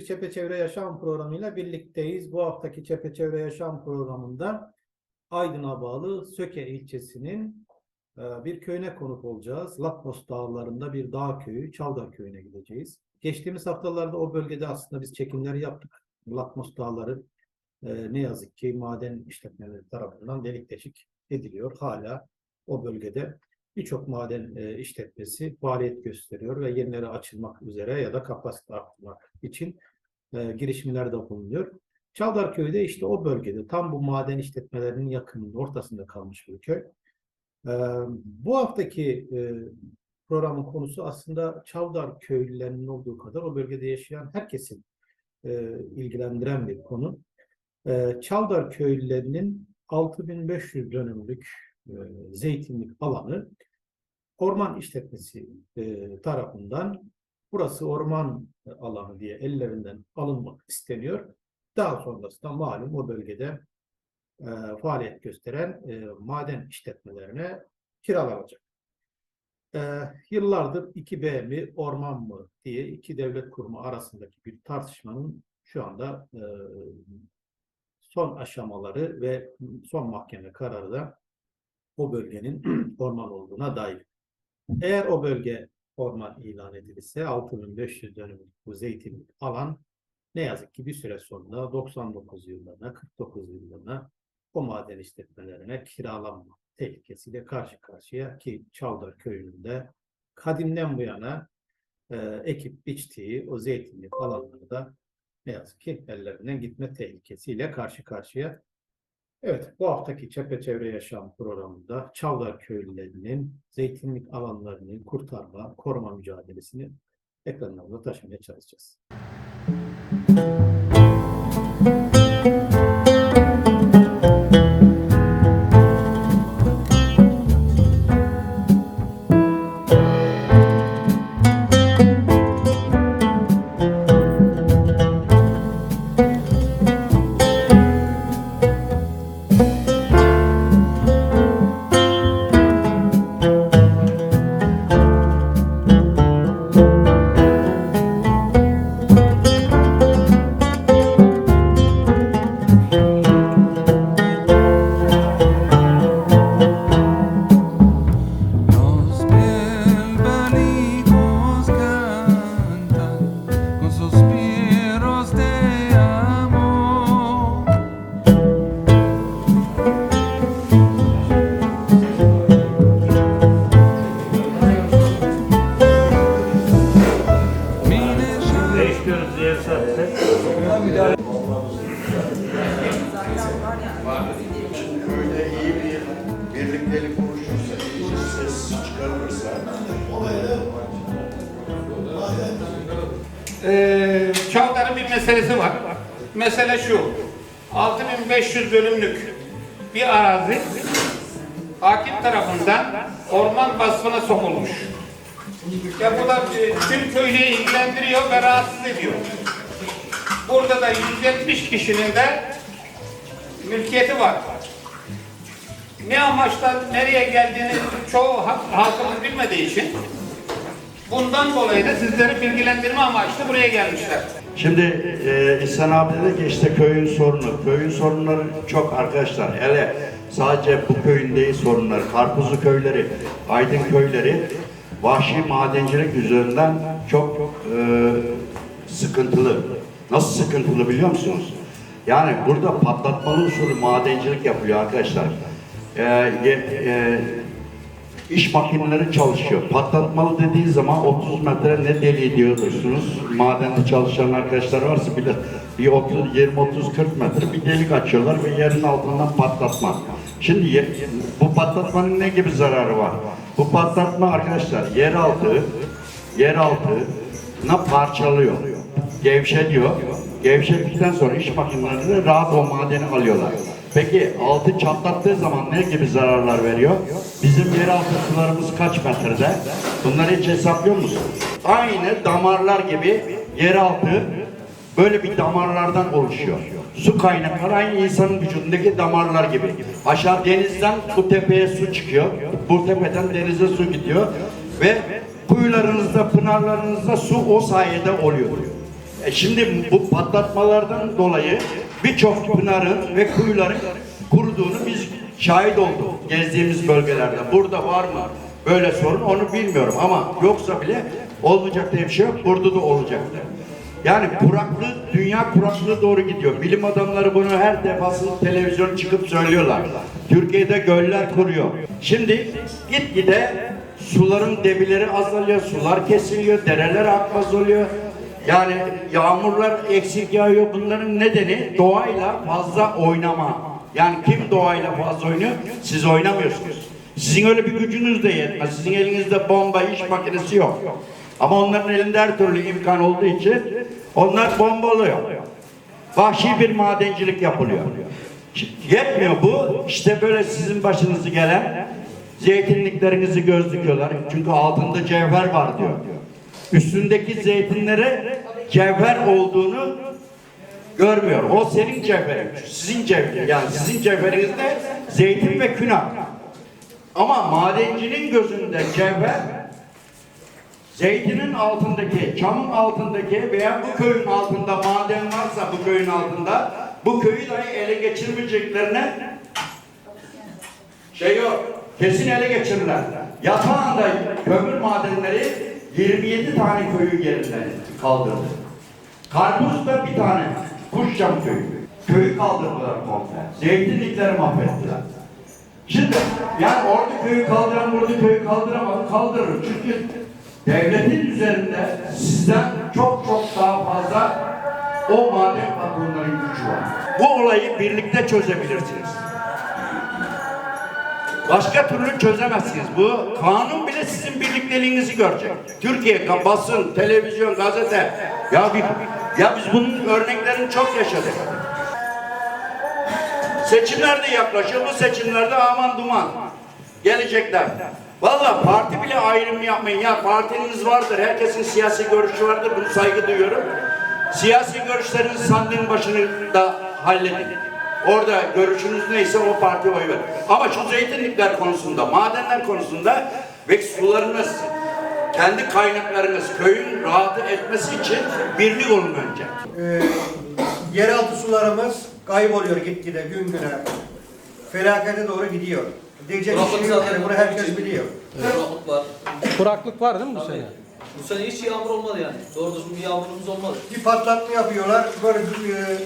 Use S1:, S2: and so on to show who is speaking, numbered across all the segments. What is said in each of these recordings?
S1: bir Çepeçevre Yaşam programıyla birlikteyiz. Bu haftaki Çepeçevre Yaşam programında Aydın'a bağlı Söke ilçesinin e, bir köyüne konuk olacağız. Lakmos Dağları'nda bir dağ köyü, Çavdar Köyü'ne gideceğiz. Geçtiğimiz haftalarda o bölgede aslında biz çekimleri yaptık. Lakmos Dağları e, ne yazık ki maden işletmeleri tarafından delik deşik ediliyor. Hala o bölgede birçok maden e, işletmesi faaliyet gösteriyor ve yenileri açılmak üzere ya da kapasite arttırmak için e, girişimlerde bulunuyor. Çavdar Köyü de işte o bölgede tam bu maden işletmelerinin yakınında ortasında kalmış bir köy. E, bu haftaki e, programın konusu aslında Çavdar köylülerinin olduğu kadar o bölgede yaşayan herkesin e, ilgilendiren bir konu. E, Çavdar köylülerinin 6500 dönümlük e, zeytinlik alanı orman işletmesi e, tarafından burası orman alanı diye ellerinden alınmak isteniyor. Daha sonrasında malum o bölgede e, faaliyet gösteren e, maden işletmelerine kiralanacak. E, yıllardır 2B mi orman mı diye iki devlet kurumu arasındaki bir tartışmanın şu anda e, son aşamaları ve son mahkeme kararı da o bölgenin orman olduğuna dair. Eğer o bölge orman ilan edilirse 6500 dönümlük bu zeytinlik alan ne yazık ki bir süre sonra 99 yıllarına, 49 yıllarına o maden işletmelerine kiralanma tehlikesiyle karşı karşıya ki Çavdar köyünde kadimden bu yana e, ekip biçtiği o zeytinlik alanları da ne yazık ki ellerinden gitme tehlikesiyle karşı karşıya. Evet, bu haftaki Çepeçevre Yaşam programında Çavdar köylülerinin zeytinlik alanlarını kurtarma, koruma mücadelesini ekranlarına taşımaya çalışacağız.
S2: Meselesi var. Mesele şu. 6500 bölümlük bir arazi hakim tarafından orman vasfına sokulmuş. Ya bu da e, tüm köyü ilgilendiriyor ve rahatsız ediyor. Burada da 170 kişinin de mülkiyeti var. Ne amaçla nereye geldiğini çoğu halk- halkımız bilmediği için bundan dolayı da sizleri bilgilendirme amaçlı buraya gelmişler.
S3: Şimdi e, İhsan abi dedi ki işte köyün sorunu. Köyün sorunları çok arkadaşlar. Hele sadece bu köyün değil sorunları. Karpuzlu köyleri, Aydın köyleri vahşi madencilik üzerinden çok e, sıkıntılı. Nasıl sıkıntılı biliyor musunuz? Yani burada patlatmalı usulü madencilik yapıyor arkadaşlar. E, e, İş makineleri çalışıyor. Patlatmalı dediği zaman 30 metre ne deliği diyorsunuz. Madende çalışan arkadaşlar varsa bilir. Bir 30, 20, 30, 40 metre bir delik açıyorlar ve yerin altından patlatma. Şimdi bu patlatmanın ne gibi zararı var? Bu patlatma arkadaşlar yeraltı, yeraltına parçalıyor. Gevşeliyor. Gevşedikten sonra iş makineleri rahat o madeni alıyorlar. Peki altı çatlattığı zaman ne gibi zararlar veriyor? Bizim yeraltı sularımız kaç metrede? Bunları hiç hesaplıyor musun? Aynı damarlar gibi yeraltı böyle bir damarlardan oluşuyor. Su kaynakları aynı insanın vücudundaki damarlar gibi. Aşağı denizden bu tepeye su çıkıyor. Bu tepeden denize su gidiyor. Ve kuyularınızda, pınarlarınızda su o sayede oluyor. E şimdi bu patlatmalardan dolayı birçok pınarın ve kuyuların kuruduğunu biz şahit olduk gezdiğimiz bölgelerde. Burada var mı böyle sorun onu bilmiyorum ama yoksa bile olmayacak diye bir şey yok. Burada da olacaktır. Yani kuraklık, dünya kuraklığı doğru gidiyor. Bilim adamları bunu her defasında televizyon çıkıp söylüyorlar. Türkiye'de göller kuruyor. Şimdi gitgide suların debileri azalıyor, sular kesiliyor, dereler akmaz oluyor. Yani yağmurlar eksik yağıyor. Bunların nedeni doğayla fazla oynama. Yani kim doğayla fazla oynuyor? Siz oynamıyorsunuz. Sizin öyle bir gücünüz de yetmez. Sizin elinizde bomba, iş makinesi yok. Ama onların elinde her türlü imkan olduğu için onlar bombalıyor. Vahşi bir madencilik yapılıyor. Yetmiyor bu. İşte böyle sizin başınızı gelen zeytinliklerinizi göz dikiyorlar. Çünkü altında cevher var diyor. Üstündeki zeytinlere cevher olduğunu görmüyor. O senin cevherin. Sizin cevherin. Yani sizin cevherinizde zeytin ve künah. Ama madencinin gözünde cevher zeytinin altındaki, çamın altındaki veya bu köyün altında maden varsa bu köyün altında bu köyü dahi ele geçirmeyeceklerine şey yok. Kesin ele geçirirler. Yatağında kömür madenleri 27 tane köyü yerinden kaldırdı. Karpuz'da bir tane. Kuşçam köyü. Köyü kaldırdılar komple. Zeytinlikleri mahvettiler. Şimdi yani orada köyü kaldıran burada köyü kaldıramadı kaldırır. Çünkü devletin üzerinde sizden çok çok daha fazla o maden patronların gücü var. Bu olayı birlikte çözebilirsiniz. Başka türlü çözemezsiniz. Bu kanun bile sizin birlikteliğinizi görecek. Türkiye basın, televizyon, gazete. Ya bir, ya biz bunun örneklerini çok yaşadık. Seçimler de yaklaşıyor. Bu seçimlerde aman duman. Gelecekler. Valla parti bile ayrım yapmayın. Ya partiniz vardır. Herkesin siyasi görüşü vardır. Bunu saygı duyuyorum. Siyasi görüşlerinizi sandığın başını da halledin. Orada görüşünüz neyse o parti oy verin. Ama şu zeytinlikler konusunda, madenler konusunda ve sularınız, kendi kaynaklarınız köyün rahatı etmesi için birlik olun önce.
S4: Ee, yeraltı sularımız kayboluyor gitgide gün güne. Felakete doğru gidiyor. Diyecek bir şey yok. Yani bunu herkes biliyor.
S5: Kuraklık var.
S6: Kuraklık var değil mi bu
S5: Tabii.
S6: sene?
S5: Bu sene hiç yağmur olmadı yani. Doğru düzgün bir yağmurumuz olmadı.
S4: Bir patlatma yapıyorlar. Böyle bir, e,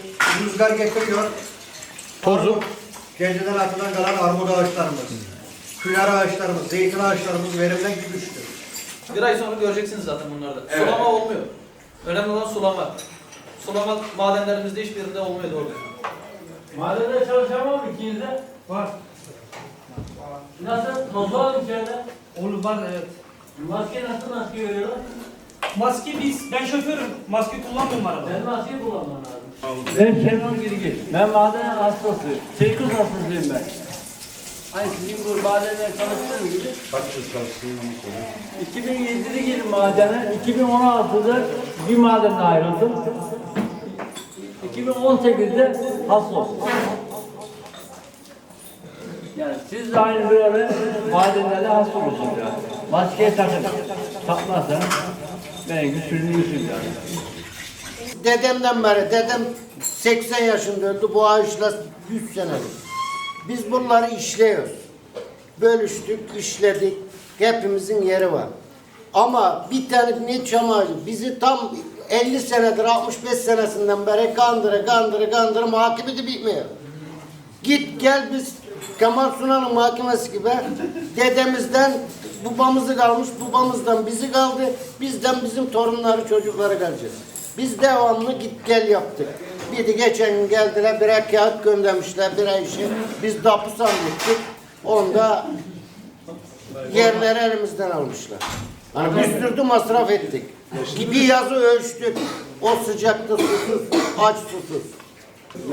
S4: rüzgar getiriyor.
S6: Tozu.
S4: Geceden atılan kalan armut ağaçlarımız, küler ağaçlarımız, zeytin ağaçlarımız verimden düştü.
S5: Bir ay sonra göreceksiniz zaten bunlarda. Sulama olmuyor. Önemli olan sulama. Sulama madenlerimizde hiçbirinde olmuyor doğru.
S7: Mahallede çalışan var mı ikinizde? Var. Nasıl? Toz var mı içeride? Olur var evet. Maske nasıl maske veriyorlar?
S8: Maske biz, ben şoförüm. Maske kullanmıyorum arabada.
S7: Ben maskeyi kullanmam lazım. Ben Kenan Girgin. Ben maden hastasıyım. Seykus hastasıyım ben. Hani sizin bu madenler çalıştığım gibi. Kaç yıl çalıştığını 2007'de girdim madene. 2016'da bir madenden ayrıldım. 2018'de hasta oldum. Yani siz de aynı böyle madenlerde hasta olursunuz yani. Maskeyi takın. Takmazsan ben güçlüğünü yüzüm yani.
S9: Dedemden beri, dedem 80 yaşında öldü, bu ağaçla 100 senedir. Biz bunları işliyoruz. Bölüştük, işledik. Hepimizin yeri var. Ama bir tane ne çam bizi tam 50 senedir, 65 senesinden beri kandıra, kandıra, kandıra muhakemeti bitmiyor. Git gel biz Kemal Sunal'ın mahkemesi gibi dedemizden babamızı kalmış, babamızdan bizi kaldı, bizden bizim torunları, çocukları kalacak. Biz devamlı git gel yaptık. Bir de geçen gün geldiler birer kağıt göndermişler birer işi. Biz dapu sandık. Onda yerleri elimizden almışlar. Hani bir sürü masraf ettik. Bir yazı ölçtük. O sıcakta susuz, aç susuz.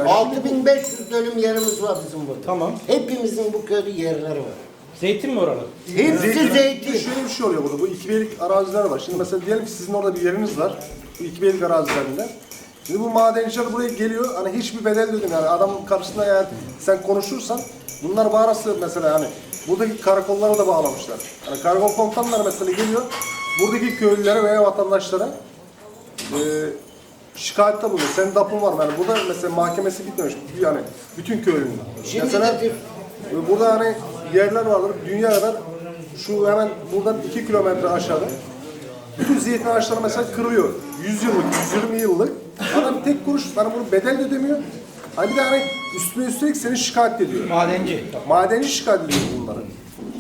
S9: 6500 dönüm yerimiz var bizim burada.
S6: Tamam.
S9: Hepimizin bu köyde yerleri var.
S6: Zeytin mi oranın?
S9: Hepsi zeytin.
S10: Şöyle bir şey oluyor burada. Bu iki beylik araziler var. Şimdi mesela diyelim ki sizin orada bir yeriniz var. Bu iki beylik arazilerinde. Şimdi bu madenciler buraya geliyor. Hani hiçbir bedel ödemiyor. Yani adamın karşısında eğer sen konuşursan bunlar bağırası mesela hani buradaki karakollara da bağlamışlar. Hani karakol komutanları mesela geliyor. Buradaki köylülere veya vatandaşlara eee şikayette bulunuyor. Senin dapın var mı? Yani burada mesela mahkemesi bitmemiş. Yani bütün köylünün.
S9: Şimdi
S10: mesela e, burada hani yerler vardır. Dünya kadar şu hemen buradan 2 kilometre aşağıda bütün zeytin ağaçları mesela kırılıyor. 100 yıllık, 120 yıllık. Adam tek kuruş, hani bunu bedel de ödemiyor. Hani bir de hani üstüne üstelik seni şikayet ediyor.
S1: Madenci.
S10: Madenci şikayet ediyor bunları.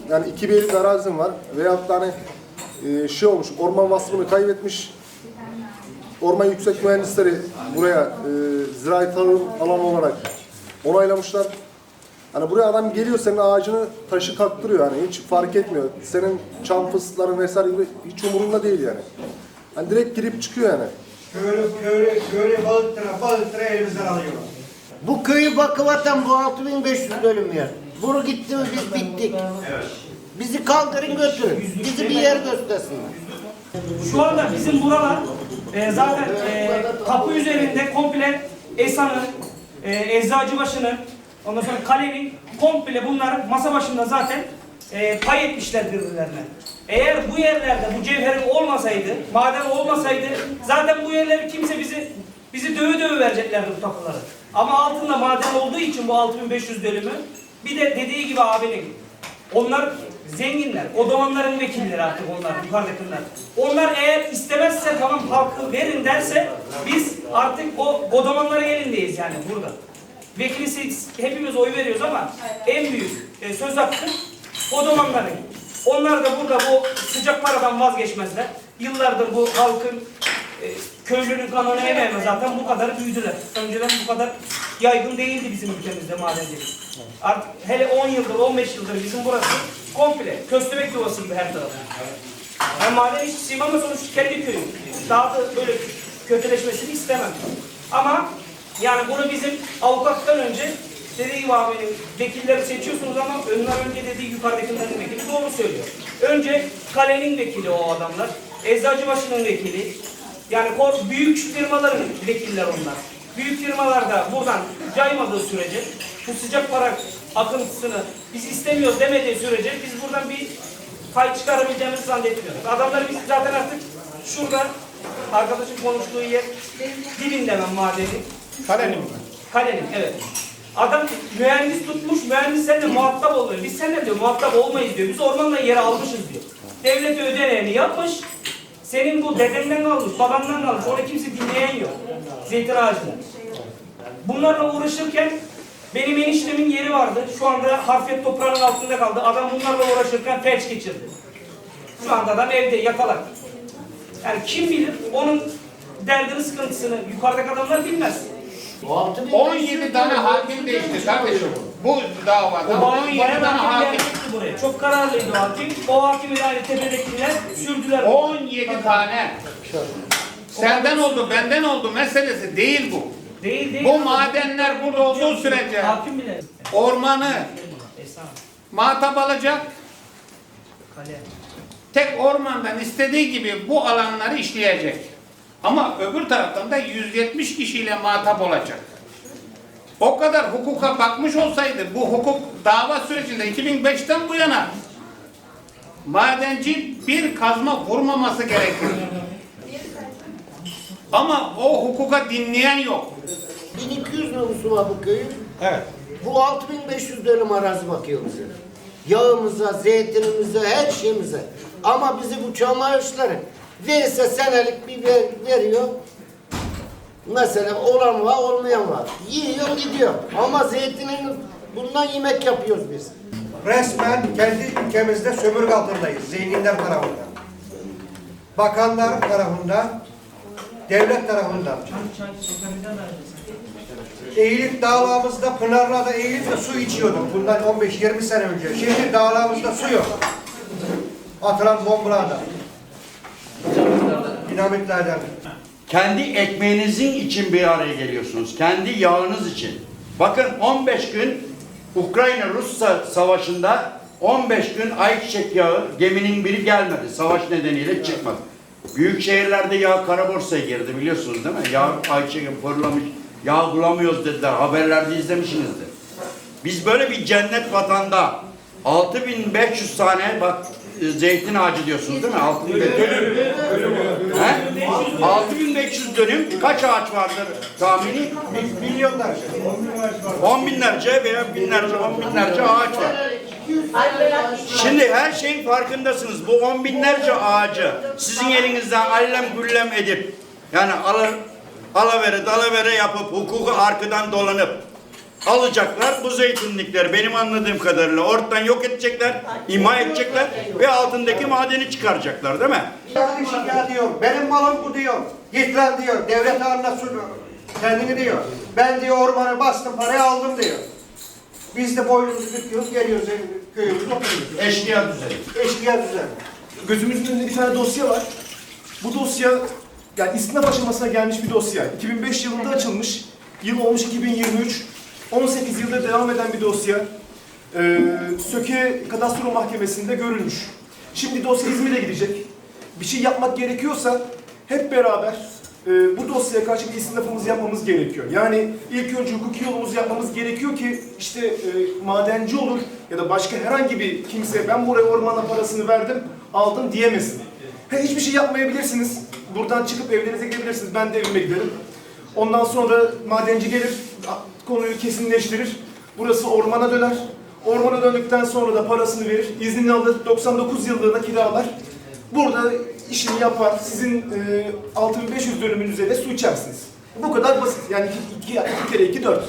S10: Yani iki beylik arazim var veyahut da hani e, şey olmuş, orman vasfını kaybetmiş. Orman yüksek mühendisleri buraya e, zirai tarım alanı olarak onaylamışlar. Hani buraya adam geliyor senin ağacını taşı kaktırıyor yani hiç fark etmiyor. Senin çam fıstıkların vesaire gibi hiç umurunda değil yani. Hani direkt girip çıkıyor yani.
S4: Köylü, köylü, köylü balıktıra, balıktıra elimizden alıyorlar.
S9: Bu köyü bakıvatan bu 6500 dönüm yer. Bunu gitti mi biz bittik. Bizi kaldırın götürün. Bizi bir yer göstersinler.
S8: Şu anda bizim buralar e, zaten e, kapı üzerinde komple Esa'nın, e, Eczacıbaşı'nın, ondan sonra kalenin komple bunlar masa başında zaten e, pay etmişler birbirlerine. Eğer bu yerlerde bu cevherin olmasaydı, maden olmasaydı zaten bu yerleri kimse bizi bizi döve döve vereceklerdi bu tapuları. Ama altında maden olduğu için bu 6500 dönümü bir de dediği gibi abinin onlar zenginler. O zamanların vekilleri artık onlar, yukarıdakiler. Onlar eğer istemezse tamam halkı verin derse biz artık o godamanların elindeyiz yani burada. Vekilisi hepimiz oy veriyoruz ama en büyük e, söz hakkı godamanların. Onlar da burada bu sıcak paradan vazgeçmezler. Yıllardır bu halkın e, köylünün kanını ememe zaten bu kadar büyüdüler. Önceden bu kadar yaygın değildi bizim ülkemizde madencilik. Artık hele 10 yıldır, 15 yıldır bizim burası komple köstebek yuvası gibi her tarafı. Ben maden işçisiyim ama sonuçta kendi köyüm. Daha da böyle kötüleşmesini istemem. Ama yani bunu bizim avukattan önce dediği gibi abi vekilleri seçiyorsunuz ama onlar önce dediği yukarıdakilerin vekili doğru söylüyor. Önce kalenin vekili o adamlar. Eczacıbaşı'nın vekili. Yani büyük firmaların vekiller onlar. Büyük firmalar da buradan caymadığı sürece bu sıcak para akıntısını biz istemiyoruz demediği sürece biz buradan bir pay çıkarabileceğimizi zannetmiyoruz. Adamlar biz zaten artık şurada arkadaşın konuştuğu yer dibinde ben madeni.
S2: Kalenim.
S8: Kalenin evet. Adam mühendis tutmuş, mühendis seninle muhatap oluyor. Biz seninle diyor muhatap olmayız diyor. Biz ormanla yeri almışız diyor. Devlete ödeneğini yapmış. Senin bu dedenden kalmış, babandan kalmış. Onu kimse dinleyen yok. Zeytin ağacında. Bunlarla uğraşırken benim eniştemin yeri vardı. Şu anda harfiyet toprağının altında kaldı. Adam bunlarla uğraşırken felç geçirdi. Şu anda adam evde yatalak. Yani kim bilir onun derdini, sıkıntısını yukarıdaki adamlar bilmez.
S2: 17 tane hakim değişti kardeşim. Bu davada
S8: O bayan,
S2: 17
S8: bayan
S2: tane
S8: hakim gelmişti buraya. Çok kararlıydı o hakim. O hakimi aynı tepedekiler sürdüler.
S2: 17 tane. Senden oldu, benden oldu meselesi değil bu.
S8: Değil değil.
S2: Bu madenler burada olduğu sürece
S8: Hakim bile.
S2: ormanı
S8: Esna.
S2: muhatap alacak.
S8: Kale.
S2: Tek ormandan istediği gibi bu alanları işleyecek. Ama öbür taraftan da 170 kişiyle muhatap olacak. O kadar hukuka bakmış olsaydı bu hukuk dava sürecinde 2005'ten bu yana madenci bir kazma vurmaması gerekir. Ama o hukuka dinleyen yok.
S9: 1200 nüfusu var bu köyün.
S1: Evet.
S9: Bu 6500 dönüm arazi bakıyor bize. Yağımıza, zeytinimize, her şeyimize. Ama bizi bu çam ağaçları verirse senelik bir ver, veriyor. Mesela olan var, olmayan var. Yiyor gidiyor. Ama zeytinin bundan yemek yapıyoruz biz.
S4: Resmen kendi ülkemizde sömürge altındayız zenginler tarafından. Bakanlar tarafından, devlet tarafından. Eğilip dağlarımızda, Pınarlar'da eğilip de su içiyorduk bundan 15-20 sene önce. Şimdi dağlarımızda su yok. Atılan bombalardan. Dinamitlerden.
S3: Kendi ekmeğinizin için bir araya geliyorsunuz. Kendi yağınız için. Bakın 15 gün Ukrayna-Rus sa- savaşında 15 gün ayçiçek yağı geminin biri gelmedi. Savaş nedeniyle çıkmadı. Büyük şehirlerde yağ kara borsaya girdi biliyorsunuz değil mi? Yağ ayçiçek fırlamış. Yağ bulamıyoruz dediler. Haberlerde izlemişsinizdir. Biz böyle bir cennet vatanda 6500 tane bak zeytin ağacı diyorsunuz değil mi? 6500. He?
S8: 6500
S3: 6500 dönüm kaç ağaç vardır tahmini?
S4: Milyonlarca.
S3: On binlerce veya binlerce, on binlerce ağaç var. Şimdi her şeyin farkındasınız. Bu on binlerce ağacı sizin elinizden allem güllem edip yani ala, alavere dalavere yapıp hukuku arkadan dolanıp alacaklar bu zeytinlikleri benim anladığım kadarıyla ortadan yok edecekler, imha edecekler ve altındaki madeni çıkaracaklar değil mi?
S4: Kardeşim ya diyor, benim malım bu diyor. Git lan diyor, devlet anlasın kendini diyor. Ben diyor ormanı bastım, parayı aldım diyor. Biz de boynumuzu büküyoruz, geliyoruz ev- köyümüze oturuyoruz.
S3: Eşkıya düzeni.
S4: Eşkıya düzen.
S10: Gözümüzün önünde bir tane dosya var. Bu dosya yani istinaf aşamasına gelmiş bir dosya. 2005 yılında açılmış. Yıl olmuş 2023. 18 yılda devam eden bir dosya. Ee, Söke Kadastro Mahkemesi'nde görülmüş. Şimdi dosya İzmir'e gidecek. Bir şey yapmak gerekiyorsa hep beraber e, bu dosyaya karşı bir istinafımızı yapmamız gerekiyor. Yani ilk önce hukuki yolumuzu yapmamız gerekiyor ki işte e, madenci olur ya da başka herhangi bir kimse ben buraya ormana parasını verdim aldım diyemesin. Ha, hiçbir şey yapmayabilirsiniz. Buradan çıkıp evlerinize gidebilirsiniz. Ben de evime giderim. Ondan sonra madenci gelir, konuyu kesinleştirir. Burası ormana döner. Ormana döndükten sonra da parasını verir, iznini alır, 99 yıllığına kiralar. Burada işini yapar, sizin e, 6500 dönümünüze de su içersiniz. Bu kadar basit. Yani 2 kere 2 4.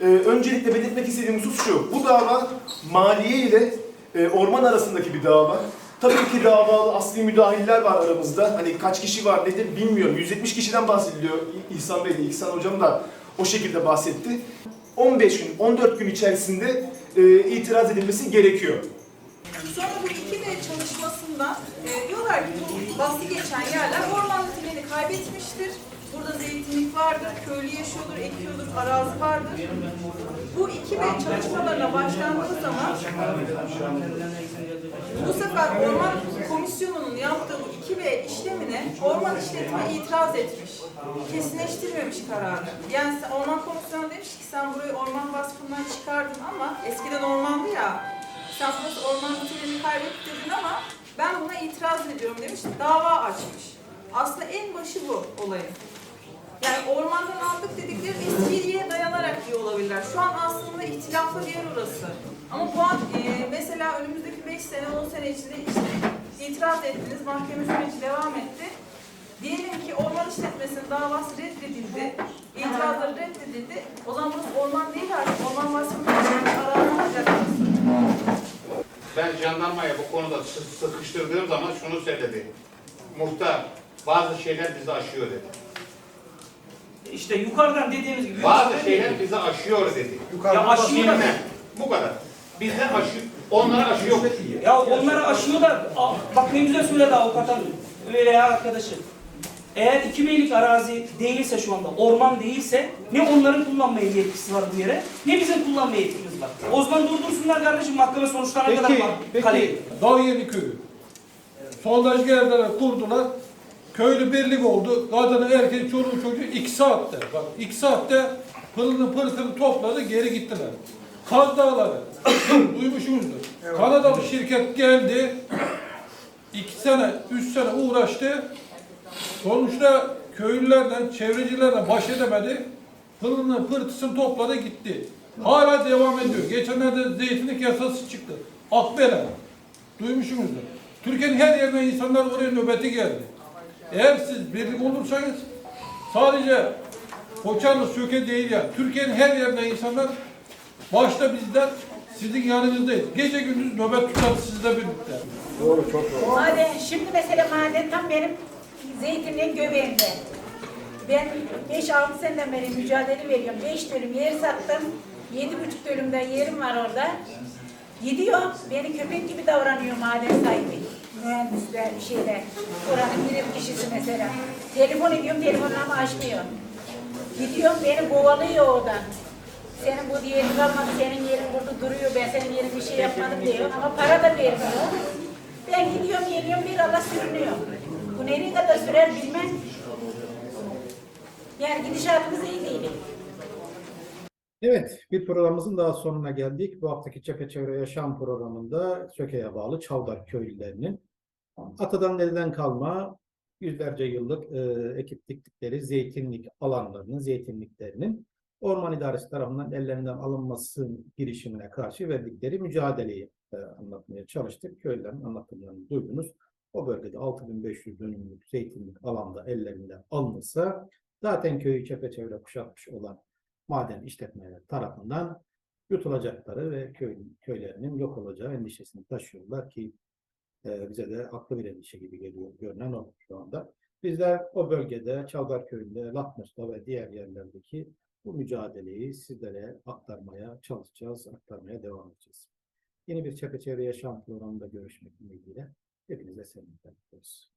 S10: Ee, öncelikle belirtmek istediğim husus şu. Bu dava maliye ile e, orman arasındaki bir dava. Tabii ki davalı asli müdahiller var aramızda. Hani kaç kişi var nedir bilmiyorum. 170 kişiden bahsediliyor. İhsan Bey de, İhsan Hocam da o şekilde bahsetti. 15 gün, 14 gün içerisinde e, itiraz edilmesi gerekiyor.
S11: Sonra bu iki de çalışmasında e, diyorlar ki bu bahsi geçen yerler orman niteliğini kaybetmiştir. Burada zeytinlik vardır, köylü yaşıyordur, ekiyordur, arazi vardır. Bu iki B çalışmalarına başlandığı zaman bu sefer Orman Komisyonu'nun yaptığı bu 2B işlemine Orman İşletme itiraz etmiş. Kesinleştirmemiş kararı. Yani Orman Komisyonu demiş ki sen burayı orman vasfından çıkardın ama eskiden ormandı ya. Sen burası orman niteliğini kaybettirdin ama ben buna itiraz ediyorum demiş. Dava açmış. Aslında en başı bu olayın. Yani ormandan aldık dedikleri eskiye dayanarak diyor olabilirler. Şu an aslında ihtilaflı bir yer orası. Ama bu an e, mesela önümüzdeki 5 sene 10 sene içinde işte itiraz ettiniz, mahkeme süreci devam etti. Diyelim ki orman işletmesinin davası reddedildi, itirazları reddedildi. O zaman burası orman değil artık, orman olacak burası.
S2: Ben jandarmaya bu konuda sı- sıkıştırdığım zaman şunu söyledi. Muhtar bazı şeyler bizi aşıyor dedi.
S8: İşte yukarıdan dediğimiz gibi.
S2: Bazı şeyler bizi aşıyor dedi.
S8: Ya aşıyor da
S2: Bilmem. Bu kadar. Bizde aşı, onlara aşı yok.
S8: Ya onları aşıyor da bak ne güzel söyledi avukat hanım veya arkadaşı. Eğer iki beylik arazi değilse şu anda, orman değilse ne onların kullanmaya yetkisi var bu yere, ne bizim kullanmaya yetkimiz var. O zaman durdursunlar kardeşim mahkeme sonuçlarına kadar
S6: Peki,
S8: bak kaleyi.
S12: Peki, Dağyeni köyü. Sondaj geldiler, kurdular. Köylü birlik oldu. Kadını, erkeği, çoluğu, çocuğu iki saatte. Bak iki saatte pılını pırtını topladı, geri gittiler. Kaz Dağları. Duymuşsunuzdur. Kanadalı şirket geldi. iki sene, üç sene uğraştı. Sonuçta köylülerden, çevrecilerden baş edemedi. Pılını pırtısını topladı gitti. Hala devam ediyor. Geçenlerde zeytinlik yasası çıktı. Akbelen. Duymuşsunuzdur. Türkiye'nin her yerinden insanlar oraya nöbeti geldi. Eğer siz birlik olursanız sadece Koçanlı, Söke değil ya. Türkiye'nin her yerinden insanlar başta bizden sizin yanınızdayız. Gece gündüz nöbet tutar sizle birlikte.
S13: Maden, şimdi mesela maden tam benim zeytinliğin göbeğinde. Ben 5-6 seneden beri mücadele veriyorum. 5 dönüm yer sattım. 7,5 dönümde yerim var orada. Gidiyor, beni köpek gibi davranıyor maden sahibi. Mühendisler, şeyler. Oranın bir kişisi mesela. Telefon ediyorum, telefonunu ama açmıyor. Gidiyorum, beni kovalıyor oradan. Senin bu yerin kalmadı, senin yerin burada duruyor, ben senin yerin bir şey yapmadım diyor. Ama para da vermiyor. Ben gidiyorum, geliyorum, bir Allah sürünüyor. Bu nereye kadar sürer bilmem. Yani gidişatımız iyi değil.
S1: Evet, bir programımızın daha sonuna geldik. Bu haftaki Çepeçevre Yaşam programında Söke'ye bağlı Çavdar köylülerinin atadan dededen kalma yüzlerce yıllık e, ekip diktikleri zeytinlik alanlarının, zeytinliklerinin Orman İdaresi tarafından ellerinden alınması girişimine karşı verdikleri mücadeleyi e, anlatmaya çalıştık. Köylerin anlatımlarını duydunuz. O bölgede 6500 dönümlük zeytinlik alanda ellerinden alınırsa zaten köyü çepeçevre kuşatmış olan maden işletmeleri tarafından yutulacakları ve köy, köylerinin yok olacağı endişesini taşıyorlar ki e, bize de haklı bir endişe gibi geliyor görünen o şu anda. Bizler o bölgede Çavdar Köyü'nde, Lakmos'ta ve diğer yerlerdeki bu mücadeleyi sizlere aktarmaya çalışacağız, aktarmaya devam edeceğiz. Yeni bir çepeçevre yaşam programında görüşmek ümidiyle Hepinize sevgiler diliyoruz.